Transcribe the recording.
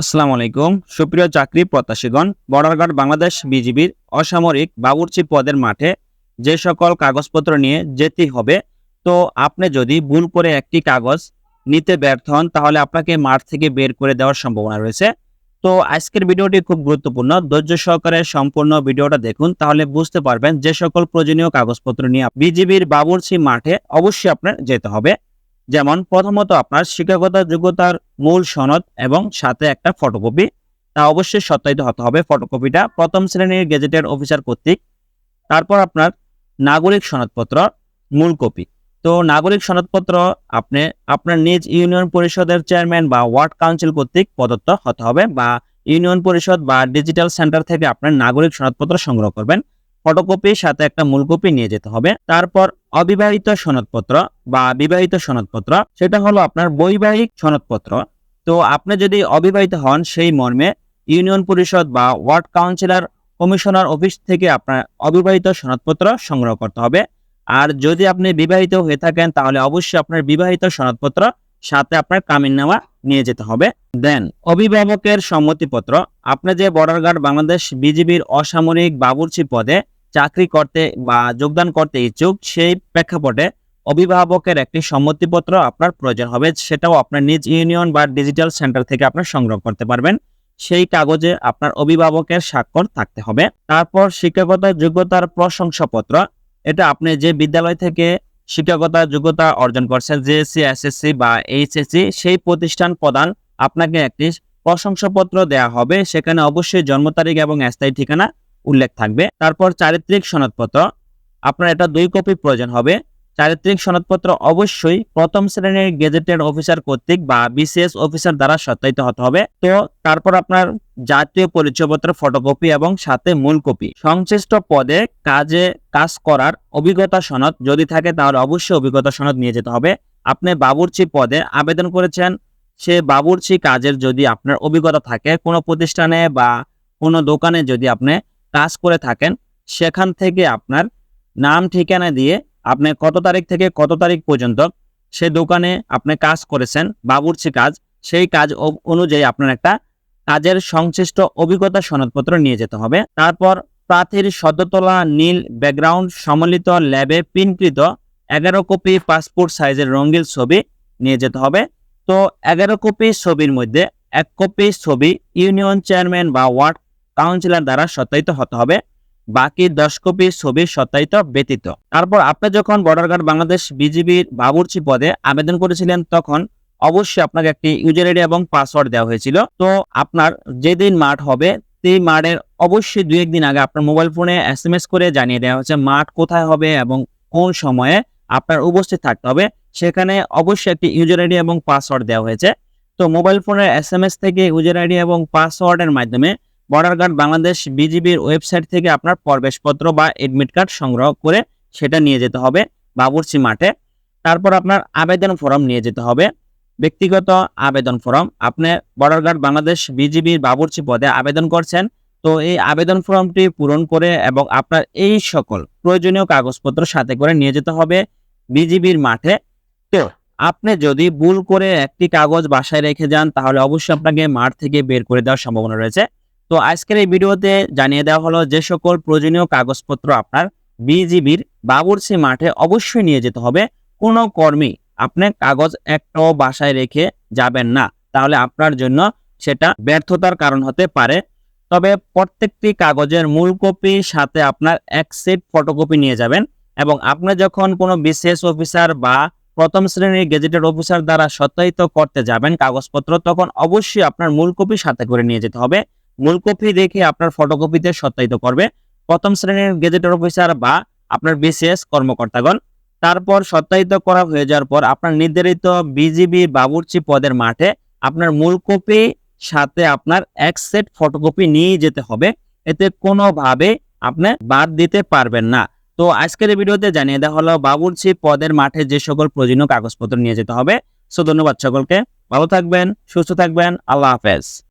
আসসালামু আলাইকুম। সুপ্রিয় চাকরি প্রত্যাশীগণ বর্ডার গার্ড বাংলাদেশ বিজিবির অসামরিক বাবুর্চি পদের মাঠে যে সকল কাগজপত্র নিয়ে যেতে হবে, তো আপনি যদি ভুল করে একটি কাগজ নিতে ব্যর্থ হন, তাহলে আপনাকে মাঠ থেকে বের করে দেওয়ার সম্ভাবনা রয়েছে। তো আজকের ভিডিওটি খুব গুরুত্বপূর্ণ। ধৈর্য সহকারে সম্পূর্ণ ভিডিওটা দেখুন, তাহলে বুঝতে পারবেন যে সকল প্রয়োজনীয় কাগজপত্র নিয়ে বিজিবির বাবুর্চি মাঠে অবশ্যই আপনার যেতে হবে। যেমন প্রথমত আপনার শিক্ষকতা যোগ্যতার মূল সনদ এবং সাথে একটা ফটোকপি তা অবশ্যই সত্যায়িত হতে হবে ফটোকপিটা প্রথম শ্রেণির গেজেটের অফিসার কর্তৃক। তারপর আপনার নাগরিক সনদপত্র, মূল কপি তো নাগরিক সনদপত্র আপনি আপনার নিজ ইউনিয়ন পরিষদের চেয়ারম্যান বা ওয়ার্ড কাউন্সিল কর্তৃক প্রদত্ত হতে হবে বা ইউনিয়ন পরিষদ বা ডিজিটাল সেন্টার থেকে আপনার নাগরিক সনদপত্র সংগ্রহ করবেন। ফটোকপির সাথে একটা মূল কপি নিয়ে যেতে হবে। তারপর অবিবাহিত সনদপত্র বা বিবাহিত সনদপত্র, সেটা হলো আপনার বৈবাহিক সনদপত্র। তো আপনি যদি অবিবাহিত হন, সেই মর্মে ইউনিয়ন পরিষদ বা ওয়ার্ড কাউন্সিলর, কমিশনার অফিস থেকে আপনার অবিবাহিত সনদপত্র সংগ্রহ করতে হবে। আর যদি আপনি বিবাহিত হয়ে থাকেন, তাহলে অবশ্যই আপনার বিবাহিত সনদপত্র সাথে আপনার কামিননামা নিয়ে যেতে হবে। দেন, অভিভাবকের সম্মতিপত্র। আপনি যে বর্ডার গার্ড বাংলাদেশ বিজিবির অসামরিক বাবুর্চি পদে চাকরি করতে বা যোগদান করতে ইচ্ছুক, সেই প্রেক্ষাপটে অভিভাবকের একটি সম্মতিপত্র আপনার প্রয়োজন হবে, সেটাও আপনার নিজ ইউনিয়ন বা ডিজিটাল সেন্টার থেকে আপনার সংগ্রহ করতে পারবেন। সেই কাগজে আপনার অভিভাবকের স্বাক্ষর থাকতে হবে। তারপর শিক্ষকতার যোগ্যতার প্রশংসাপত্র, এটা আপনি যে বিদ্যালয় থেকে শিক্ষকতার যোগ্যতা অর্জন করছেন জেএসসি এসএসসি বা এইচএসসি সেই প্রতিষ্ঠান প্রদান আপনাকে একটি প্রশংসাপত্র দেয়া হবে। সেখানে অবশ্যই জন্ম তারিখ এবং স্থায়ী ঠিকানা উল্লেখ থাকবে। তারপর চারিত্রিক সনদপত্র। আপনার এটা দুই কপি প্রয়োজন হবে। চারিত্রিক সনদপত্র অবশ্যই প্রথম শ্রেণির গেজেটেড অফিসার কর্তৃক বা বিসিএস অফিসার দ্বারা সত্যায়িত হতে হবে। তো তারপর আপনার জাতীয় পরিচয়পত্র ফটোকপি এবং সাথে মূল কপি। সংশ্লিষ্ট পদে কাজে কাজ করার অভিজ্ঞতা সনদ যদি থাকে তাহলে অবশ্যই অভিজ্ঞতা সনদ নিয়ে যেতে হবে। আপনি বাবুর্চি পদে আবেদন করেছেন, সে বাবুর্চি কাজের যদি আপনার অভিজ্ঞতা থাকে, কোনো প্রতিষ্ঠানে বা কোনো দোকানে যদি আপনি কাজ করে থাকেন, সেখান থেকে আপনার নাম ঠিকানা দিয়ে আপনি কত তারিখ থেকে কত তারিখ পর্যন্ত সে দোকানে আপনি কাজ করেছেন, বাবুর্চি কাজ, সেই কাজ অনুযায়ী আপনার একটা কাজের সংশ্লিষ্ট অভিজ্ঞতা সনদপত্র নিয়ে যেতে হবে। তারপর প্রার্থীর সদ্যতলা নীল ব্যাকগ্রাউন্ড সম্মিলিত ল্যাবে প্রিন্টকৃত এগারো কপি পাসপোর্ট সাইজের রঙিন ছবি নিয়ে যেতে হবে। তো এগারো কপি ছবির মধ্যে এক কপি ছবি ইউনিয়ন চেয়ারম্যান বা ওয়ার্ড কাউন্সিলর দ্বারা সত্যায়িত হতে হবে। বাকি দশ কপি ছবি সত্যায়িত ব্যতীত। তারপর আপনি যখন বর্ডার গার্ড বাংলাদেশ বিজিবির বাবুর্চি পদে আবেদন করেছিলেন, তখন অবশ্যই আপনাকে একটি ইউজার আইডি এবং পাসওয়ার্ড দেওয়া হয়েছিল। তো আপনার যেদিন মাঠ হবে, সেই মাঠের অবশ্যই দুই একদিন আগে আপনার মোবাইল ফোনে এস এম এস করে জানিয়ে দেওয়া হচ্ছে মাঠ কোথায় হবে এবং কোন সময়ে আপনার উপস্থিত থাকতে হবে। সেখানে অবশ্যই একটি ইউজার আইডি এবং পাসওয়ার্ড দেওয়া হয়েছে। তো মোবাইল ফোনের এস এম এস থেকে ইউজার আইডি এবং পাসওয়ার্ডের মাধ্যমে বর্ডার গার্ড বাংলাদেশ বিজিবির ওয়েবসাইট থেকে আপনার প্রবেশপত্র বা এডমিট কার্ড সংগ্রহ করে সেটা নিয়ে যেতে হবে বাবুর্চি মাঠে। তারপর আপনার আবেদন ফর্ম নিয়ে যেতে হবে। ব্যক্তিগত আবেদন ফর্ম আপনি বর্ডার গার্ড বাংলাদেশ বিজিবির বাবুর্চি পদে আবেদন করছেন, তো এই আবেদন ফর্মটি পূরণ করে এবং আপনার এই সকল প্রয়োজনীয় কাগজপত্র সাথে করে নিয়ে যেতে হবে বিজিবির মাঠে। তো আপনি যদি ভুল করে একটি কাগজ বাসায় রেখে যান, তাহলে অবশ্যই আপনাকে মাঠ থেকে বের করে দেওয়ার সম্ভাবনা রয়েছে। তো আজকের এই ভিডিওতে জানিয়ে দেওয়া হলো যে সকল প্রয়োজনীয় কাগজপত্র আপনার বিজিবির বাবুর্চি মাঠে অবশ্যই নিয়ে যেতে হবে। কোনো কর্মী আপনি কাগজ একটাও বাসায় রেখে যাবেন না। তাহলে আপনার জন্য সেটা ব্যর্থতার কারণ হতে পারে। তবে প্রত্যেকটি কাগজের মূল কপি সাথে আপনার এক সেট ফটোকপি নিয়ে যাবেন এবং আপনি যখন কোনো বিশেষ অফিসার বা প্রথম শ্রেণির গেজেটেড অফিসার দ্বারা সত্যায়িত করতে যাবেন কাগজপত্র, তখন অবশ্যই আপনার মূল কপি সাথে করে নিয়ে যেতে হবে। মূল কপি রেখে আপনার ফটোকপিতে সত্যায়িত করবে। প্রথম শ্রেণির গেজেটেড অফিসার বা আপনার বিসিএস কর্মকর্তাগণ। তারপর সত্যায়িত করা হয়ে যাওয়ার পর আপনার নির্ধারিত বিজিবি বাবুর্চি পদের মাঠে আপনার মূল কপি সাথে আপনার এক সেট ফটোকপি নিয়ে যেতে হবে। এতে কোনোভাবে আপনি বাদ দিতে পারবেন না। তো আজকের ভিডিওতে জানিয়ে দেওয়া হলো, বাবুর্চি পদের মাঠে যে সকল প্রয়োজনীয় কাগজপত্র নিয়ে যেতে হবে। সো ধন্যবাদ সকলকে। ভালো থাকবেন, সুস্থ থাকবেন। আল্লাহ হাফেজ।